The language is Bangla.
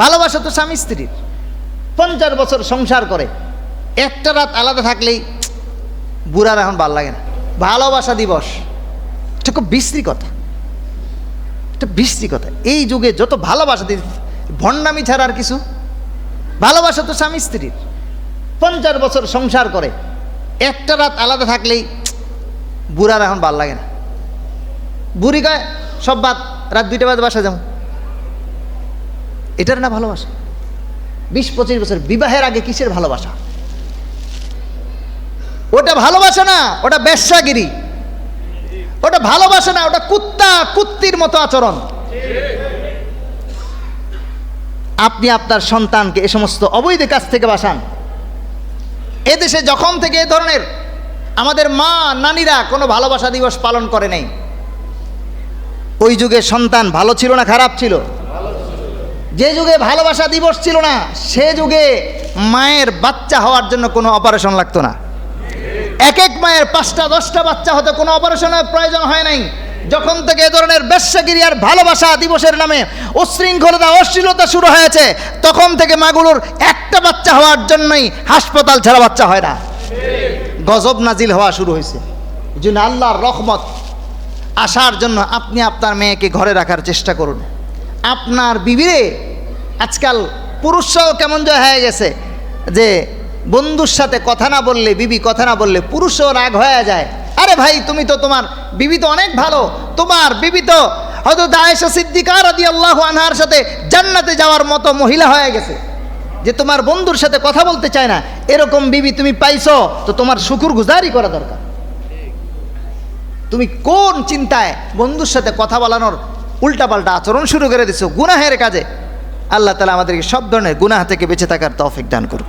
ভালোবাসা তো স্বামী স্ত্রীর। পঞ্চাশ বছর সংসার করে, একটা রাত আলাদা থাকলেই বুড়ার এখন ভালো লাগে না। ভালোবাসা দিবস, এটা খুব বিশ্রী কথা। এটা বিশ্রী কথা। এই যুগে যত ভালোবাসা দিন ভণ্ডামি ছাড়া আর কিছু? ভালোবাসা তো স্বামী স্ত্রীর। পঞ্চাশ বছর সংসার করে, একটা রাত আলাদা থাকলেই বুড়ার এখন ভালো লাগে না। বুড়ি গায়ে, সব বাদ, রাত দুইটা বাজে বাসা যাব। এটার না ভালোবাসা? বিশ, পঁচিশ বছর বিবাহের আগে কিসের ভালোবাসা? ওটা ভালোবাসা না, ওটা ব্যবসাগিরি ওটা ভালোবাসা না, ওটা কুত্তা কুত্তির মতো আচরণ। আপনি আপনার সন্তানকে এ সমস্ত অবৈধ কাজ থেকে বাঁচান। এদেশে যখন থেকে এ ধরনের আমাদের মা নানিরা কোনো ভালোবাসা দিবস পালন করে নাই। ওই যুগে সন্তান ভালো ছিল না খারাপ ছিল? যে যুগে ভালোবাসা দিবস ছিল না, সে যুগে মায়ের বাচ্চা হওয়ার জন্য কোনো অপারেশন লাগতো না। এক এক মায়ের পাঁচটা, দশটা বাচ্চা হতে কোনো অপারেশনের প্রয়োজন হয় নাই। যখন থেকে এ ধরনের বেশ্যাগিরি আর ভালোবাসা দিবসের নামে উশৃঙ্খলতা, অশ্লীলতা শুরু হয়েছে, তখন থেকে মাগুলোর একটা বাচ্চা হওয়ার জন্যই হাসপাতাল ছাড়া বাচ্চা হয় না। গজব নাজিল হওয়া শুরু হয়েছে। জন্য আল্লাহর রহমত আসার জন্য আপনি আপনার মেয়েকে ঘরে রাখার চেষ্টা করুন। আপনার বিবিরে আজকাল পুরুষরাও কেমন জয় হয়ে গেছে যে বন্ধুর সাথে কথা না বললে, বিবি কথা না বললে পুরুষও রাগ হয়ে যায়। আরে ভাই, তুমি তো তোমার বিবি তো অনেক ভালো। তোমার বিবি তো হয়তো দায়েশা সিদ্দিকার আদি আল্লাহ আনহার সাথে জান্নাতে যাওয়ার মতো মহিলা হয়ে গেছে। যে তোমার বন্ধুর সাথে কথা বলতে চায় না, এরকম বিবি তুমি পাইছো, তো তোমার শুকুর গুজারি করা দরকার। তুমি কোন চিন্তায় বন্ধুর সাথে কথা বলানোর উল্টাপাল্টা আচরণ শুরু করে দিছো। গুনাহের কাজে। আল্লাহ তালা আমাদেরকে সব ধরনের গুনাহ থেকে বেঁচে থাকার তফিক দান করুন